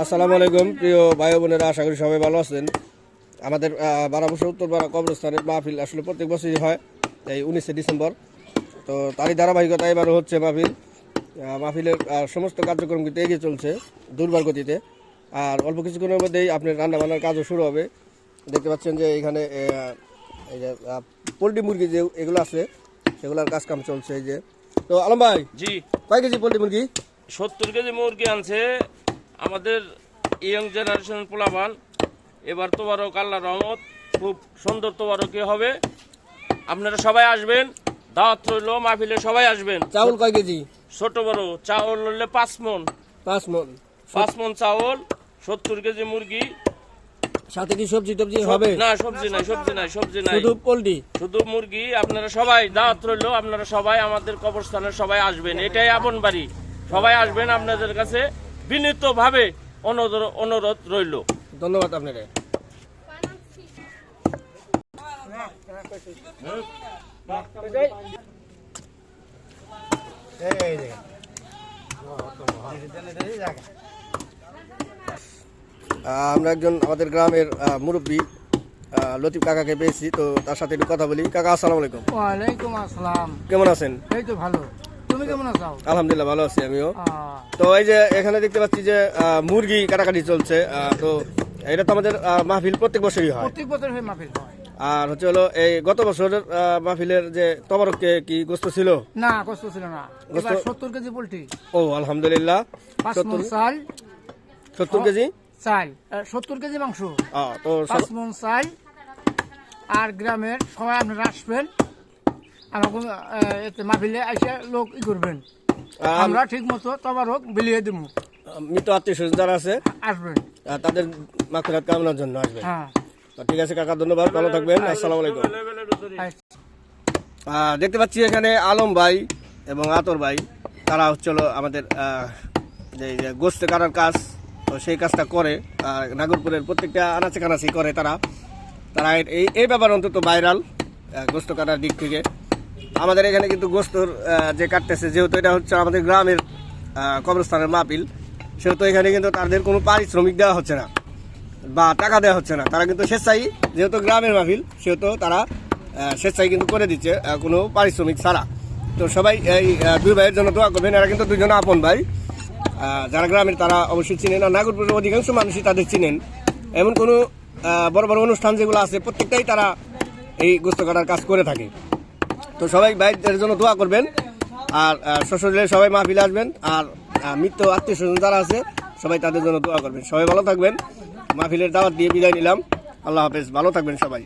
আসসালামু আলাইকুম প্রিয় ভাই বোনেরা আশা করি সবাই ভালো আছেন। আমাদের বারো বছর উত্তর পাড়া কবরস্থানের মাহফিল আসলে প্রত্যেক বছরই হয় এই উনিশে ডিসেম্বর। তো তারই ধারাবাহিকতা এবারও হচ্ছে মাহফিল। মাহফিলের সমস্ত কার্যক্রম কিন্তু এগিয়ে চলছে দুর্বার গতিতে। আর অল্প কিছুক্ষণের মধ্যেই আপনার রান্না বান্নার কাজও শুরু হবে। দেখতে পাচ্ছেন যে এখানে এই যে পোলট্রি মুরগি যে এগুলো আছে সেগুলোর কাজ কাম চলছে এই যে। তো আলম ভাই জি। কয় কেজি পোলট্রি মুরগি? সত্তর কেজি মুরগি আনছে আমাদের ইয়ং জেনারেশন পোলাপান এবার তোবারক আল্লাহ রহমত খুব সুন্দর তোবারকি হবে। আপনারা সবাই আসবেন দাওয়াত রইল মাহফিলে সবাই আসবেন। চাউল কয় কেজি? ছোট বড় চাউল হলে পাঁচ মন। পাঁচ মন। পাঁচ মন চাউল সত্তর কেজি মুরগি। সাথে কি সবজি টবজি হবে? না সবজি নাই সবজি নাই সবজি নাই। শুধু পোলট্রি? শুধু মুরগি আপনারা সবাই দাওয়াত রইল আপনারা সবাই আমাদের কবরস্থানে সবাই আসবেন। এটাই আপন বাড়ি। সবাই আসবেন আপনাদের কাছে। বিনীত ভাবে অনুরোধ রইল। ধন্যবাদ আপনাকে। আমরা একজন আমাদের গ্রামের আহ, মুরব্বী আহ, লতিফ কাকাকে পেয়েছি তো তার সাথে একটু কথা বলি। কাকা আসসালামু আলাইকুম। ওয়ালাইকুম আসসালাম। কেমন আছেন? এই তো ভালো। তুমি কেমন আছো? আলহামদুলিল্লাহ ভালো আছি আমিও। তো এই যে এখানে দেখতে পাচ্ছি যে মুরগি কাটাকাটি চলছে তো এটা তো আমাদের মাহফিল প্রত্যেক বছরই হয়। প্রত্যেক বছর হয় মাহফিল হয়। আর হচ্ছে হলো এই গত বছরের মাহফিলের যে তবরককে কি গোস্ত ছিল? না কষ্ট ছিল না। সত্তর কেজি পোলট্রি। ও আলহামদুলিল্লাহ। পাঁচ সত্তর মন চাল। সত্তর কেজি? চাল। আহ, সত্তর কেজি মাংস। তো মন চাল। আর গ্রামের সবাই আপনারা আসবেন। আমাকে মাহফিলে এসে লোক ই করবেন। আমরা ঠিক মতো তবারক বিলিয়ে দেবো মৃত আত্মীয় স্বজন যারা আছে আসবেন। তাদের মাকফিরাত কামনার জন্য আসবে হ্যাঁ। ঠিক আছে কাকা ধন্যবাদ ভালো থাকবেন আসসালামু আলাইকুম। দেখতে পাচ্ছি এখানে আলম ভাই এবং আতর ভাই তারা হচ্ছে আমাদের যে গোস্ত কাটার কাজ তো সেই কাজটা করে আর নাগরপুরের প্রত্যেকটা আনাচে কানাচি করে তারা। তারা এই এই ব্যাপার অন্তত ভাইরাল গোস্ত কাটার দিক থেকে। আমাদের এখানে কিন্তু গোস্তর যে কাটতেছে, যেহেতু এটা হচ্ছে আমাদের গ্রামের কবরস্থানের মাহফিল, সেহেতু এখানে কিন্তু তাদের কোনো পারিশ্রমিক দেওয়া হচ্ছে না বা টাকা দেওয়া হচ্ছে না। তারা কিন্তু স্বেচ্ছাই যেহেতু গ্রামের মাহফিল, সেহেতু তারা স্বেচ্ছাই কিন্তু করে দিচ্ছে কোনো পারিশ্রমিক ছাড়া। তো সবাই এই দুই ভাইয়ের জন্য দোয়া করবেন, এরা কিন্তু দুজন আপন ভাই। যারা গ্রামের, তারা অবশ্যই চিনেন আর নাগরপুরের অধিকাংশ মানুষই তাদের চিনেন। এমন কোনো বড় বড় অনুষ্ঠান যেগুলো আছে, প্রত্যেকটাই তারা এই গোস্ত কাটার কাজ করে থাকে। তো সবাই ভাইদের জন্য দোয়া করবেন। আর শ্বশুরে সবাই মাহফিলে আসবেন। আর মৃত্যু আত্মীয় স্বজন যারা আছে, সবাই তাদের জন্য দোয়া করবেন। সবাই ভালো থাকবেন। মাহফিলের দাওয়াত দিয়ে বিদায় নিলাম। আল্লাহ হাফেজ। ভালো থাকবেন সবাই।